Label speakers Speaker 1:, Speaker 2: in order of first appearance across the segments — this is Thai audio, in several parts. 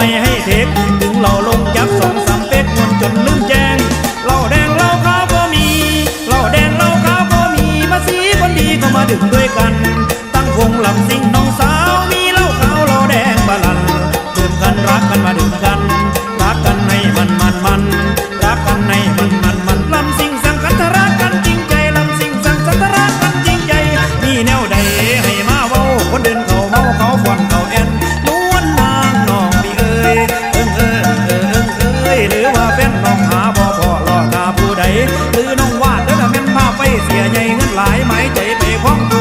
Speaker 1: ไม่ให้เทค ใจไปพ้อง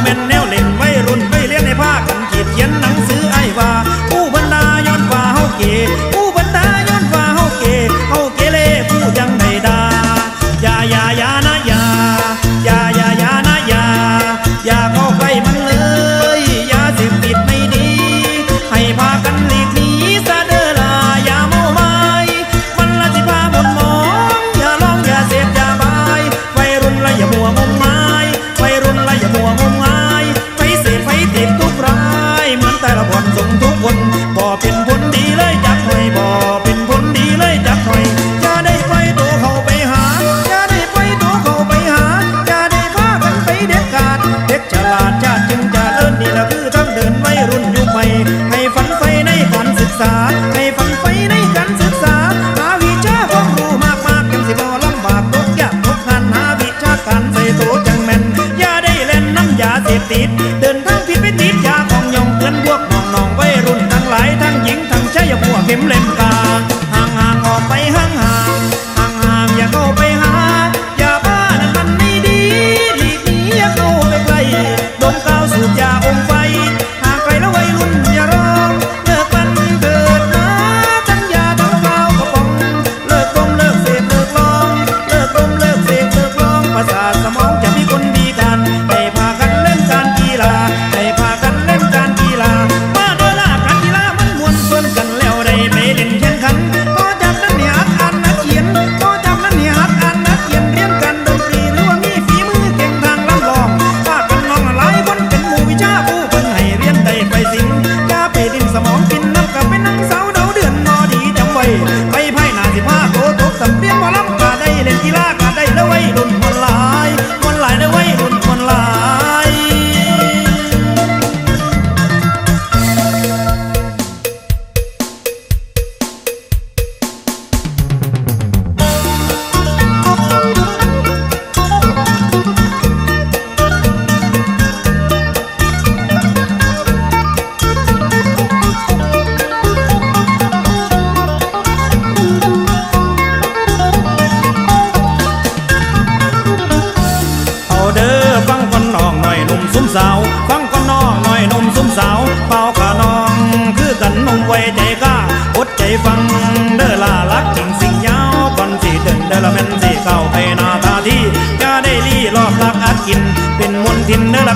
Speaker 1: Amen.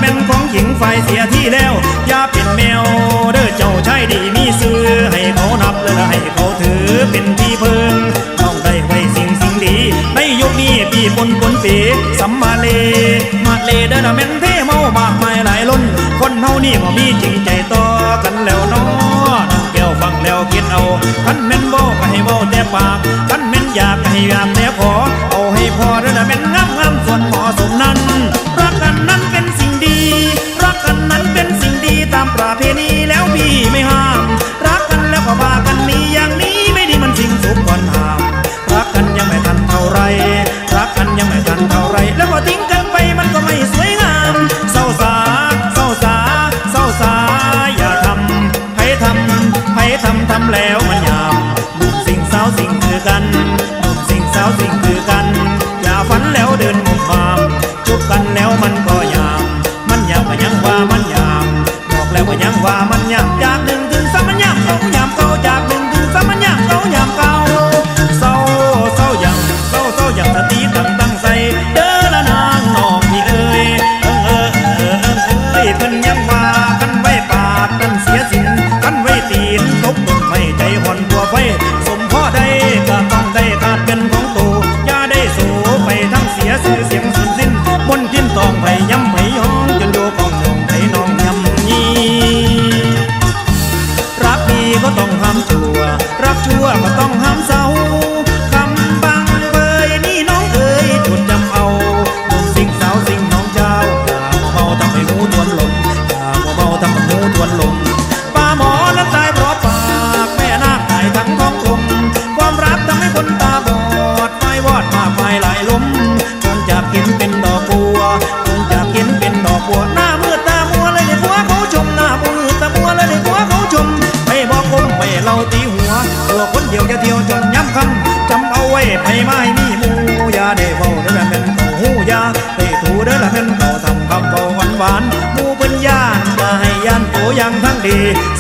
Speaker 1: เป็นของหญิงไฟเสียที่แล้ว อย่าเป็นแมว เด้อเจ้าชายดีมีซื้อ ให้เขานับและให้เขาถือเป็นที่เพิ่งต้องได้ไว้สิ่งสิ่งดี ในยุคนี้ปีปนปนเปีสัมมาเล มาเลเด้อแม่นเทเมามากมายหลายล้น คนเฮานี่บ่มีจริงใจต่อกันแล้วนาะแก้วฟังแล้วคิดเอาคันแม่นบอกให้เว้าแต่ปากคันแม่นอยากให้อยากแต่ขอเอาให้พอเด้อ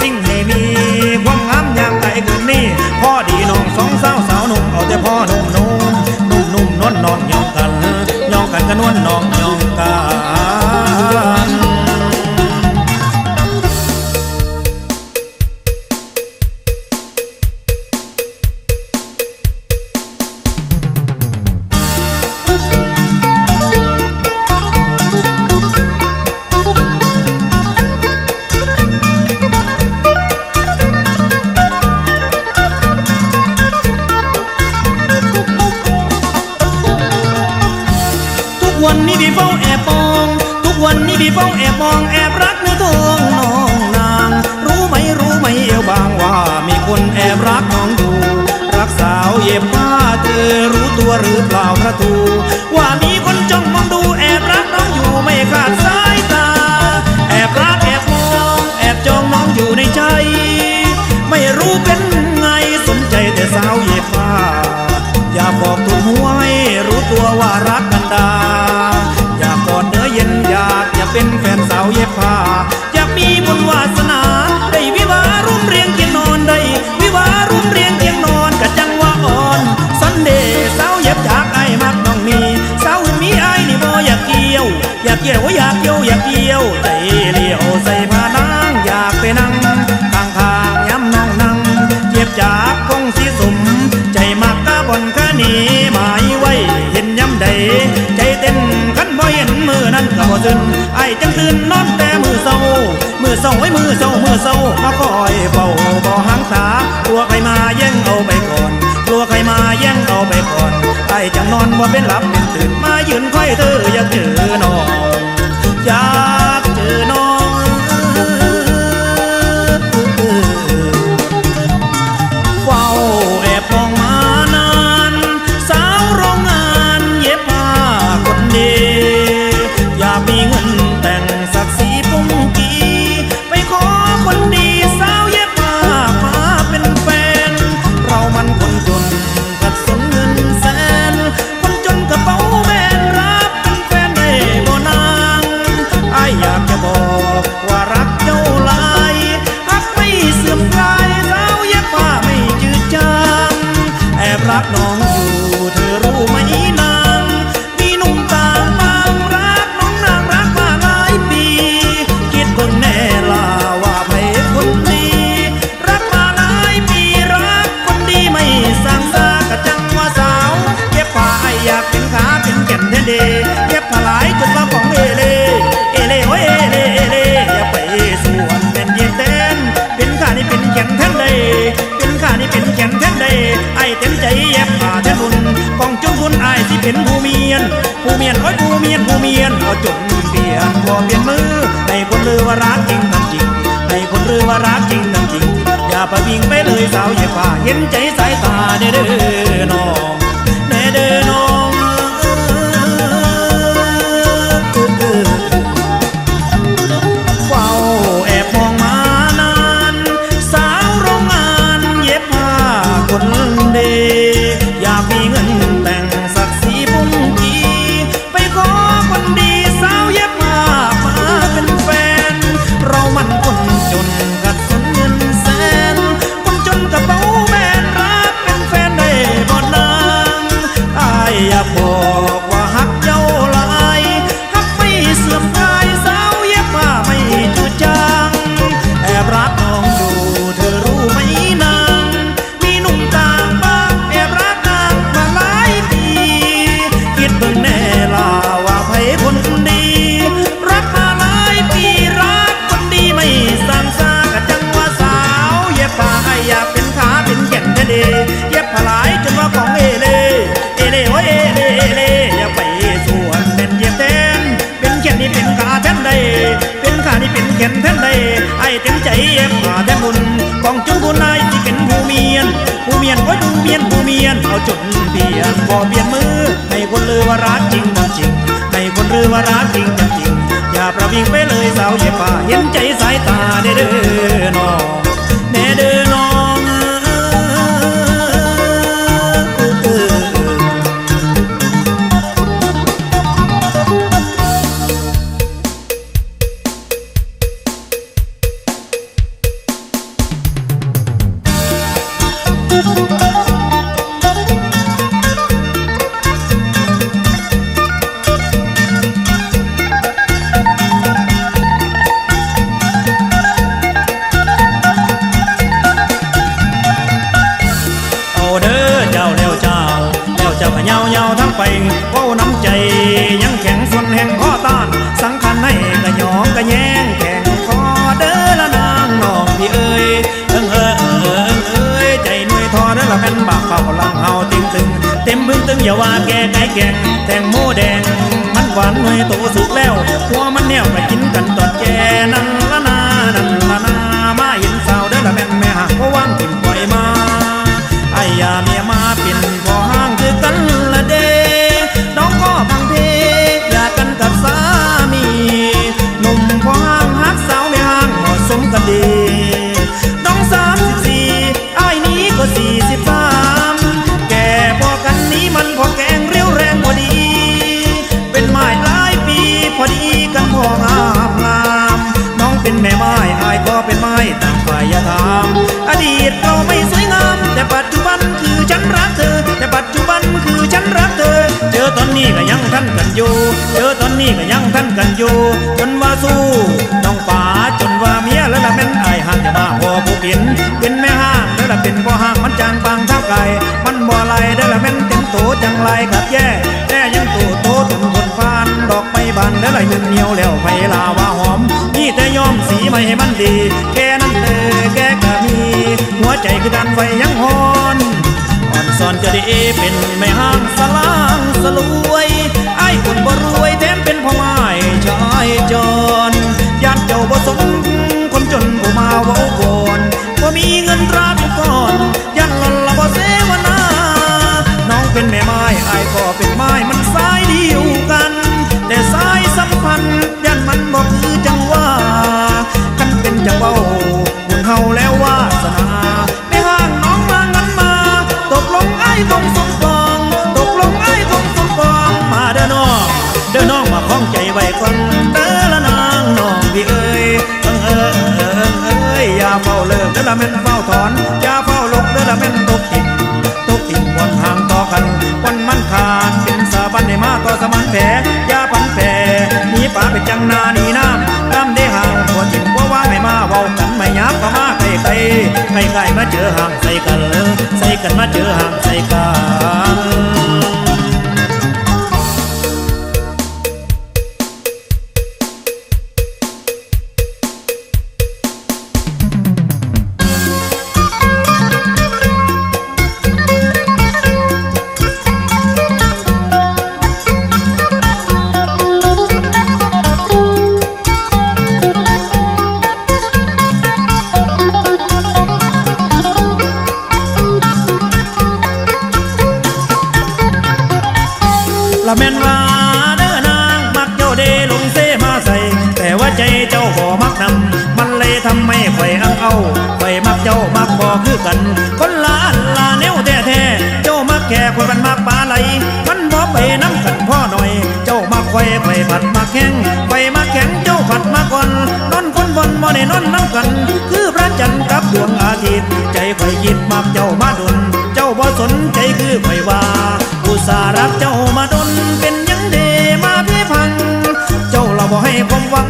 Speaker 1: สิ่งให้มีความงามอยามไดคืนนี้พ่อดีน้องสองสาวสาวหนุ่มเอาแต่พ่อหนุ่ม นนอนแต่มือเศร้ามือเศร้าไอ้มือเศร้ามือเศร้ามาคอยเฝ้าบ่หางตากลัวใครมาแย่งเอาไปก่อนกลัวใครมาแย่งเอาไปก่อนไอ้จะนอนว่าเป็นหลับเป็นตื่นมายืนคอยเธออย่าตือน ผู้เมียนเมียนเอาจนเปลี่ยนพอเปลี่ยนมือให้คนลือว่ารักจริงน้ำจริงให้คนลือว่ารักจริงน้ำจริง อย่าไปวิ่งไปเลยสาวเย่าฝ่าเห็นใจสายตาเด้อเด้อน้องเด้อเด้อน้องาวจนเปลี่ยนพอเปลี่ยนมือ ให้คนลือว่ารักจริงจริงให้คนลือว่ารักจริงจริงอย่าประวิงไปเลยสาวเย็บผ้าเห็นใจสายตาเด้อเด้อน้อง ฝ้าลังเฮาตึงตึง เต็มบึ้งตึงอย่าว่าแกไก่แกงแตงโมแดง มันหวานหน่วยโตสุกแล้วหัวมันแนวไปกินกันตอนแกนั่นละนานั่น แม่ไม้อายก็เป็นไม้ต่างฝ่ายอย่าทำอดีตเราไม่สวยงาม แต่ปัจจุบันคือฉันรักเธอ แต่ปัจจุบันคือฉันรักเธอ เจอตอนนี้ก็ยังท่านกันอยู่ เจอตอนนี้ก็ยังท่านกันอยู่ จนว่าสู้น้องป่าจนว่าเมียแล้วละเป็นไอายห่างจะมาพอผู้กิน เป็นแม่ห้างแล้วละเป็นพ่อห้างมันจางบางเท่าไก่มันบ่ไหลได้ละแม่นเต็มโตจังไรขัดแย่ ยังโตโตตุนคนฟาน ดอกไม้บานแล้วไหลยืนเหนียวแล้วไฟลาวาหอม นี่แต่ยอมสีไม่ให้มันดี แค่นั้นเลยแกก็มี หัวใจคือดันไฟยังหอนอ่อนซอนจะได้เป็นไม่ห้างสลางสลวยไอ้คนบ่รวยแถมเป็นพ่อไม้ชายจรญาติเจ้าบ่สมคนจนผู้มาเว้าก่อนบ่มีเงินตราทุกก้อนยันละละบ่เสวนาน้องเป็นแม่ไม้ไอ้ก็เป็นายเดียวกัน แต่สายสัมพันธ์ยันมันบ่คือจังว่ากันเป็นจังเว้าบุญเฮาแล้ววาสนาไม่ห่างน้องมางันมา ตกลงไอ้คงสมปองตกลงไอ้คงสมปองมาเด้อน้องเด้อน้องมาคล้องใจไว้ก่อนเด้อละนางน้องพี่เอ้ยเอิงเออเออเอ้ยอย่าเฝ้าเลิกเด้อละแม่นเฝ้าถอนอย่าเฝ้าลกเด้อละแม่นตก แผลยาพันแผลหนีป่าไปจังนาหนีน้ำน้ำได้ห่างหัวถิ่นว่าว่าไม่มาเว้ากันไม่ยับก็มาใกล้ใกล้ใกล้ใกล้มาเจอห่างใส่กัน ใส่กันมาเจอห่างใส่กัน ผัดมาแข็งไปมาแข็งเจ้าผัดมาก่อนนอนคนบนบ่ได้นอนน้ำกัน คือพระจันทร์กับดวงอาทิตย์ ใจข่อยยิดมากเจ้ามาดน เจ้าบ่สนใจคือข่อยว่าอุตสารักเจ้ามาดนเป็นยังเดมาพี่พัง เจ้าเราบ่ให้ความหวัง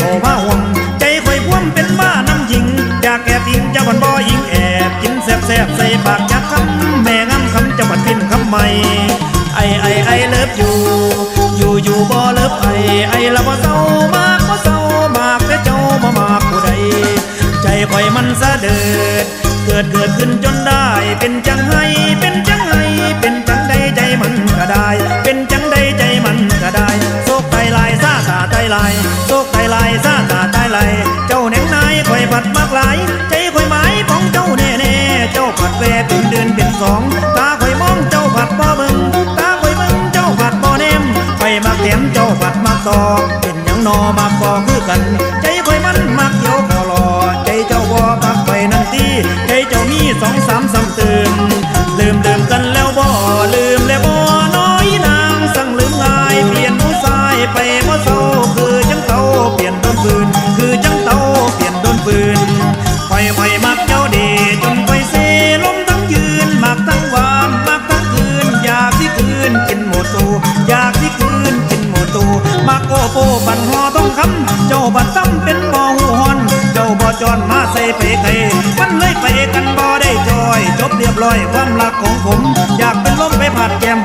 Speaker 1: ใจเข้ามาห่วง ใจข่อยพ่วมเป็นบ้าน้ำหญิง อยากแอบอิงเจ้าบ่นบ่อิงแอบกินแซ่บๆใส่ปากจากคำแม่งำคำเจ้าบัดกินคำใหม่ไอไอไอเลิฟอยู่ อยู่อยู่บ่เลิฟไอไอละบ่เศร้ามากบ่เศร้ามากแต่เจ้าบ่มากผู้ใด ใจข่อยมันสะเดิดเกิดเกิดขึ้นจนได้ เป็นจังไห้เป็นจังไห้เป็นจังใดใจมันก็ได้ เป็นจังใดใจมันก็ได้โศกไตลายซาตาไตลาย ตอเป็นอยังนอมากบ่คือกัน ใจคอยมันมักเกี่ยวขอรอใจเจ้าบ่ปักไปนั่นตีใจเจ้ามีสองสามซ้ำเติมลืม จรมาใส่ไปไกลมันเลยไปกันบ่ได้จอย จบเรียบร้อยความรักของผม อยากเป็นลมไปผัดแก้ม